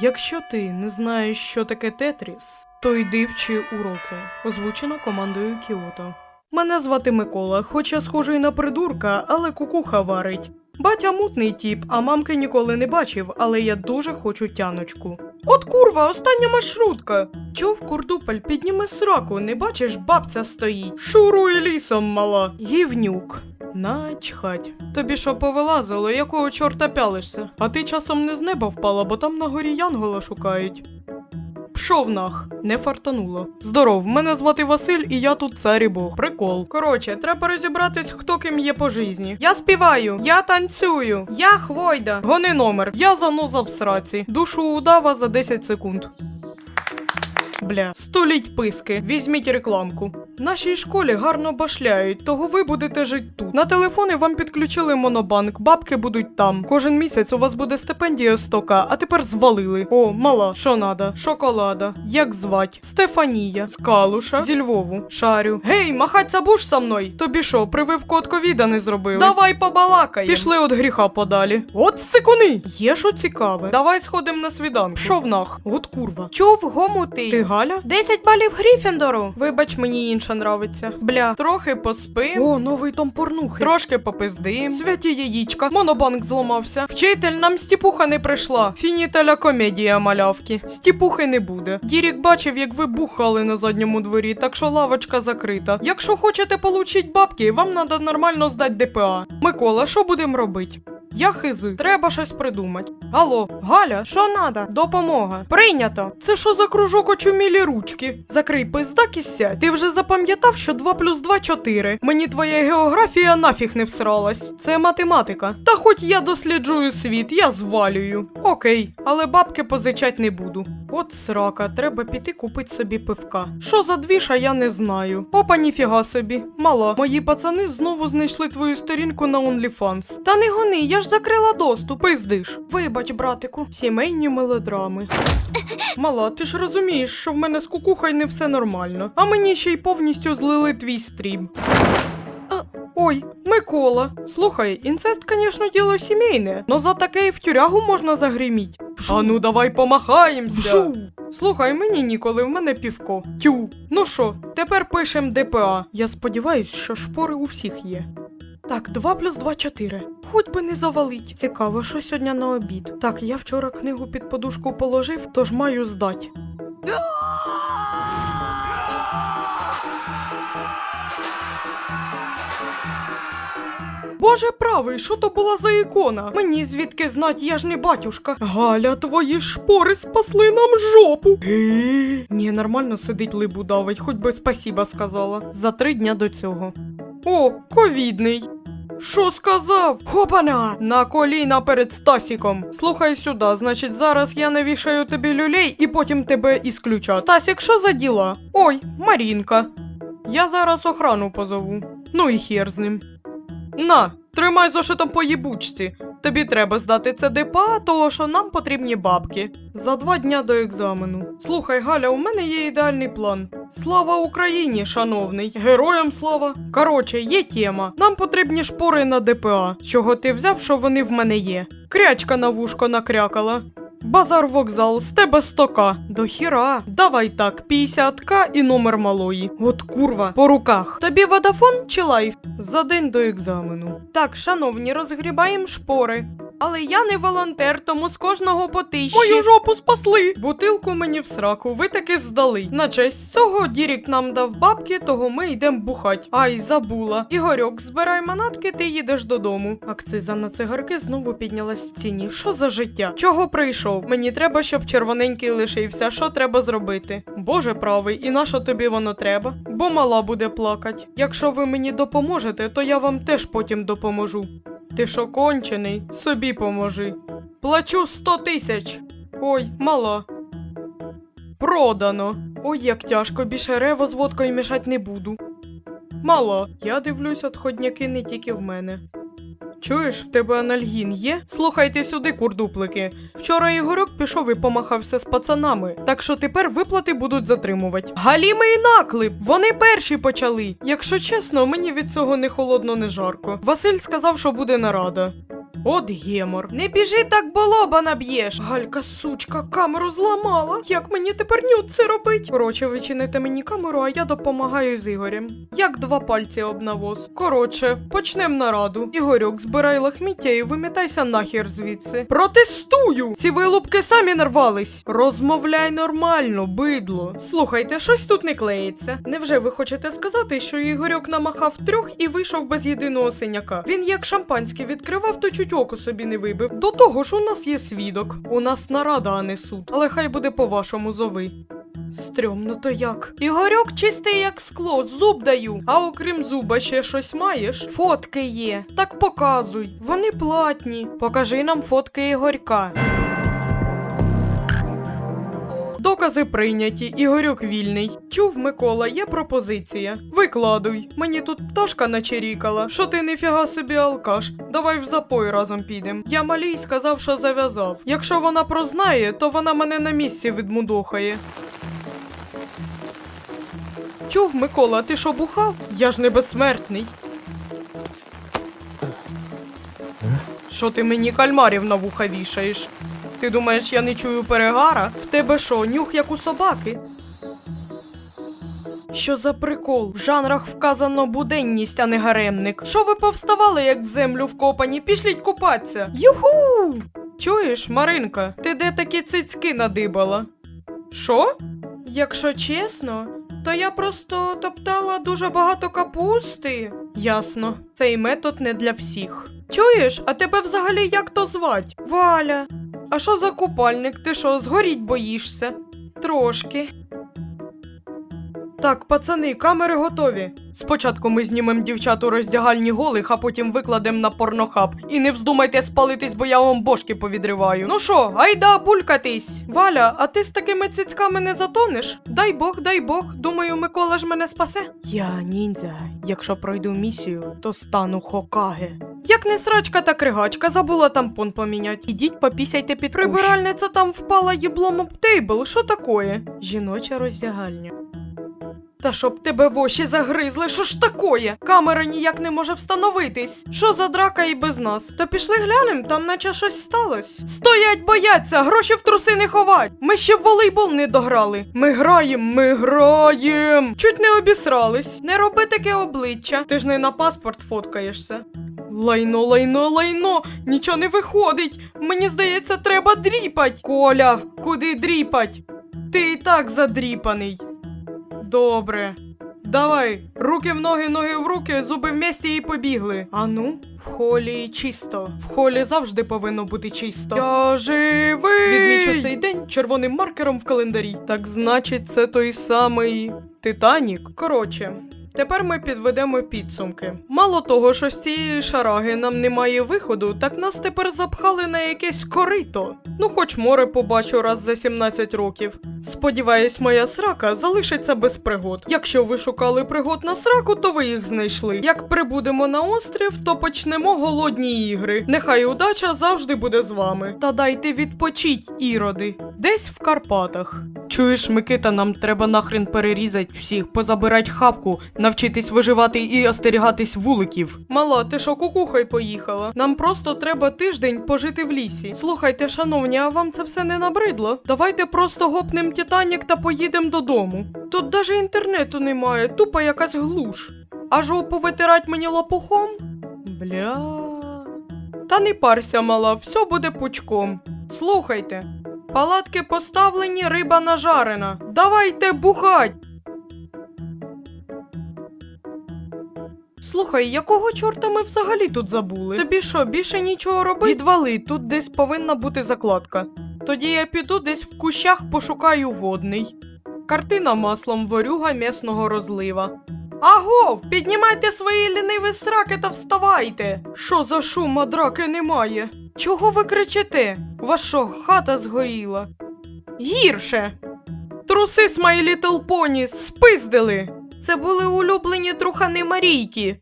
Якщо ти не знаєш, що таке Тетріс, то йди вчи уроки. Озвучено командою Кіото. Мене звати Микола, хоча схожий на придурка, але кукуха варить. Батя мутний тіп, а мамки ніколи не бачив, але я дуже хочу тяночку. От курва, остання маршрутка. Чув, курдупель, підніми сраку, не бачиш, бабця стоїть. Шуруй лісом, мала. Гівнюк. Начхать. Тобі що повилазило, якого чорта пялишся? А ти часом не з неба впала, бо там на горі Янгола шукають. Пшов нах, не фартануло. Здоров, мене звати Василь, і я тут цар і Бог. Прикол. Коротше, треба розібратись, хто ким є по житті. Я співаю, я танцюю, я хвойда. Гони номер. Я заноза в сраці. Душу удава за 10 секунд. Бля, століть писки, візьміть рекламку. Нашій школі гарно башляють, того ви будете жити тут. На телефони вам підключили монобанк, бабки будуть там. Кожен місяць у вас буде стипендія 100к, а тепер звалили. О, мала, що надо? Шоколада. Як звать? Стефанія, Скалуша, зі Львову, Шарю. Гей, махать забуш со мною. Тобі що, прививку от ковіда не зробили? Давай побалакаємо. Пішли от гріха подалі. От сикуни! Є що цікаве. Давай сходимо на свіданку. Що в нах? От курва. Чув гомути. Ти Галя? 10 балів Гріфіндору. Вибач, мені інша нравиться. Бля, трохи поспим. О, новий том порнухи. Трошки попиздим. Святі яєчка. Монобанк зламався. Вчитель, нам стіпуха не прийшла. Фініталя комедія малявки. Стіпухи не буде. Дірік бачив, як ви бухали на задньому дворі, так що лавочка закрита. Якщо хочете получить бабки, вам треба нормально здати ДПА. Микола, що будемо робити? Я хизи, треба щось придумати. Алло, Галя, що надо? Допомога. Прийнято. Це що за кружок очумілі ручки? Закрий пиздак і сядь. Ти вже запам'ятав, що 2 плюс 2 – 4. Мені твоя географія нафіг не всралась. Це математика. Та хоч я досліджую світ, я звалюю. Окей, але бабки позичать не буду. От срака, треба піти купити собі пивка. Що за двіша, я не знаю. Опа, ніфіга собі. Мала, мої пацани знову знайшли твою сторінку на OnlyFans. Та не гони, я ж закрила доступ, пиздиш. Вибач, братику, сімейні мелодрами. Мала, ти ж розумієш, що в мене з кукухою не все нормально, а мені ще й повністю злили твій стрім. Ой, Микола. Слухай, інцест, конечно, діло сімейне, но за таке і в тюрягу можна загриміть. А ну давай помахаємося. Слухай, мені ніколи, в мене півко. Тю. Ну що, тепер пишем ДПА. Я сподіваюсь, що шпори у всіх є. Так, 2 плюс 2 – 4. Хоч би не завалить. Цікаво, що сьогодні на обід. Так, я вчора книгу під подушку положив, тож маю здать. Боже правий, що то була за ікона? Мені звідки знать, я ж не батюшка. Галя, твої шпори спасли нам жопу. Ні, нормально сидить либу давить, хоч би спасіба сказала. За три дня до цього. О, ковідний. Що сказав? Хопана! На коліна перед Стасіком. Слухай сюди, значить, зараз я навішаю тобі люлей і потім тебе ісключать. Стасік, що за діла? Ой, Марінка. Я зараз охрану позову. Ну і хер з ним. На, тримай зошитом по їбучці. Тобі треба здати це ДПА, того що нам потрібні бабки. За два дня до екзамену. Слухай, Галя, у мене є ідеальний план. Слава Україні, шановний, героям слава. Короче, є тема. Нам потрібні шпори на ДПА. Чого ти взяв, що вони в мене є? Крячка на вушко накрякала. Базар вокзал, з тебе 100к. До хіра. Давай так, 50к і номер малої. От курва, по руках. Тобі водафон чи лайф? За день до екзамену. Так, шановні, розгрібаємо шпори. Але я не волонтер, тому з кожного по тисячі. Мою жопу спасли. Бутилку мені в сраку, ви таки здали. На честь цього Дірік нам дав бабки, того ми йдемо бухать. Ай, забула. Ігорьок, збирай манатки, ти їдеш додому. Акциза на цигарки знову піднялась в ціні. Що за життя? Чого прийшов? Мені треба, щоб червоненький лишився. Що треба зробити? Боже правий, і на що тобі воно треба? Бо мала буде плакать. Якщо ви мені допоможете, то я вам теж потім допоможу. Ти що кончений? Собі поможи. Плачу 100 тисяч. Ой, мала. Продано. Ой, як тяжко, більше рево з водкою мішать не буду. Мала, я дивлюсь, отходняки не тільки в мене. Чуєш, в тебе анальгін є? Слухайте сюди, курдуплики. Вчора ігорюк пішов і помахався з пацанами, так що тепер виплати будуть затримувати. Галіми і наклеп! Вони перші почали. Якщо чесно, мені від цього не холодно, не жарко. Василь сказав, що буде нарада. От гемор. Не біжи так болоба наб'єш. Галька, сучка, камеру зламала. Як мені тепер нюд це робить? Коротше, ви чините мені камеру, а я допомагаю з Ігорем. Як два пальці об навоз. Коротше, почнем нараду. Ігорюк, збирай лахміття і вимітайся нахер звідси. Протестую! Ці вилупки самі нарвались. Розмовляй нормально, бидло. Слухайте, щось тут не клеїться. Невже ви хочете сказати, що Ігорьок намахав трьох і вийшов без єдиного синяка? Він як шампанське відкривав, то чуть око собі не вибив. До того ж, у нас є свідок. У нас нарада, а не суд. Але хай буде по-вашому зови. Стрьомно то як. Ігорьок чистий як скло, зуб даю. А окрім зуба ще щось маєш? Фотки є. Так показуй. Вони платні. Покажи нам фотки Ігорька. Докази прийняті, Ігорьок вільний. Чув, Микола, є пропозиція. Викладуй. Мені тут пташка начерікала. Що ти ніфіга собі алкаш? Давай в запой разом підем. Я малій сказав, що зав'язав. Якщо вона прознає, то вона мене на місці відмудохає. Чув, Микола, ти що бухав? Я ж не безсмертний. Що ти мені кальмарів на вуха вішаєш? Ти думаєш, я не чую перегара? В тебе що, нюх як у собаки? Що за прикол? В жанрах вказано буденність, а не гаремник. Що ви повставали, як в землю вкопані? Пішліть купатися. Юху! Чуєш, Маринка, ти де такі цицьки надибала? Що? Якщо чесно, то я просто топтала дуже багато капусти. Ясно, цей метод не для всіх. Чуєш, а тебе взагалі як то звать? Валя. А що за купальник? Ти що, згоріть боїшся? Трошки. Так, пацани, камери готові. Спочатку ми знімемо дівчат у роздягальні голих, а потім викладемо на порнохаб. І не вздумайте спалитись, бо я вам бошки повідриваю. Ну що, айда булькатись. Валя, а ти з такими цицьками не затонеш? Дай Бог, дай Бог. Думаю, Микола ж мене спасе. Я ніндзя. Якщо пройду місію, то стану хокаге. Як не срачка та кригачка, забула тампон помінять. Ідіть попісяйте під. Прибиральниця там впала їблом об тейбл. Що такое? Жіноча роздягальня. Та щоб тебе в очі загризли, що ж такое? Камера ніяк не може встановитись. Що за драка і без нас? Та пішли глянем, там наче щось сталося. Стоять, бояться, гроші в труси не ховать. Ми ще в волейбол не дограли. Ми граєм, ми граєм. Чуть не обісрались. Не роби таке обличчя. Ти ж не на паспорт фоткаєшся. Лайно, лайно, лайно, нічого не виходить. Мені здається, треба дріпать. Коля, куди дріпать? Ти і так задріпаний. Добре. Давай, руки в ноги, ноги в руки, зуби в місті і побігли. А ну, в холі чисто. В холі завжди повинно бути чисто. Я живий! Відмічу цей день червоним маркером в календарі. Так значить, це той самий Титанік. Коротше. Тепер ми підведемо підсумки. Мало того, що з цієї шараги нам немає виходу, так нас тепер запхали на якесь корито. Ну, хоч море побачу раз за 17 років. Сподіваюсь, моя срака залишиться без пригод. Якщо ви шукали пригод на сраку, то ви їх знайшли. Як прибудемо на острів, то почнемо голодні ігри. Нехай удача завжди буде з вами. Та дайте відпочить, іроди. Десь в Карпатах. Чуєш, Микита, нам треба нахрен перерізать всіх, позабирать хавку, навчитись виживати і остерігатись вуликів. Мала, ти що кукухай поїхала? Нам просто треба тиждень пожити в лісі. Слухайте, шановні, а вам це все не набридло? Давайте просто гопнем Титанік та поїдемо додому. Тут даже інтернету немає, тупо якась глуш. А жопу витирать мені лопухом? Бля. Та не парся, мала, все буде пучком. Слухайте, палатки поставлені, риба нажарена. Давайте бухать. Слухай, якого чорта ми взагалі тут забули? Тобі що, більше нічого робити? Відвали, тут десь повинна бути закладка. Тоді я піду десь в кущах пошукаю водний. Картина маслом ворюга м'ясного розлива. Агов, піднімайте свої ліниві сраки та вставайте. Що за шум, а драки немає? Чого ви кричите? Що, хата згоріла? Гірше. Труси My Little Pony спиздили. Це були улюблені трухани Марійки.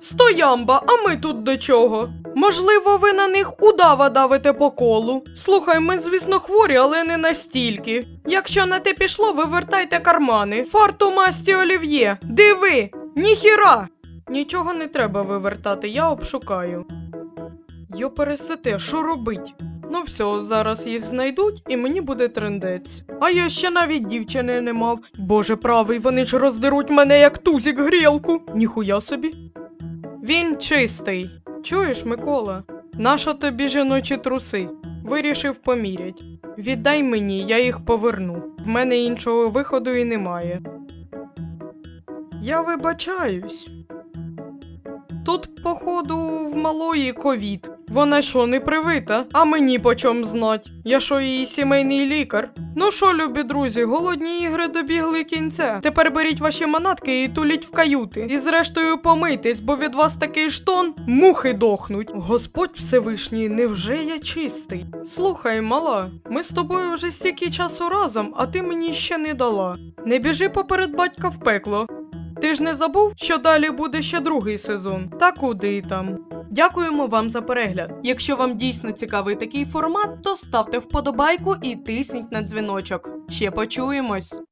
Стоямба, а ми тут до чого? Можливо, ви на них удава давите по колу. Слухай, ми, звісно, хворі, але не настільки. Якщо на те пішло, вивертайте кармани. Фарту масті олів'є. Диви! Ніхіра! Нічого не треба вивертати, я обшукаю. Йо пересете, що робить? Ну все, зараз їх знайдуть, і мені буде трендець. А я ще навіть дівчини не мав. Боже правий, вони ж роздеруть мене як тузік грілку. Ніхуя собі. Він чистий. Чуєш, Микола? Наша тобі жіночі труси. Вирішив помірять. Віддай мені, я їх поверну. В мене іншого виходу і немає. Я вибачаюсь. Тут, походу, в малої ковід. Вона що, не привита? А мені почом знать? Я що її сімейний лікар? Ну що, любі друзі, голодні ігри добігли кінця. Тепер беріть ваші манатки і туліть в каюти. І зрештою помийтесь, бо від вас такий штон мухи дохнуть. Господь Всевишній, невже я чистий? Слухай, мала, ми з тобою вже стільки часу разом, а ти мені ще не дала. Не біжи поперед батька в пекло. Ти ж не забув, що далі буде ще другий сезон. Та куди там? Дякуємо вам за перегляд. Якщо вам дійсно цікавий такий формат, то ставте вподобайку і тисніть на дзвіночок. Ще почуємось.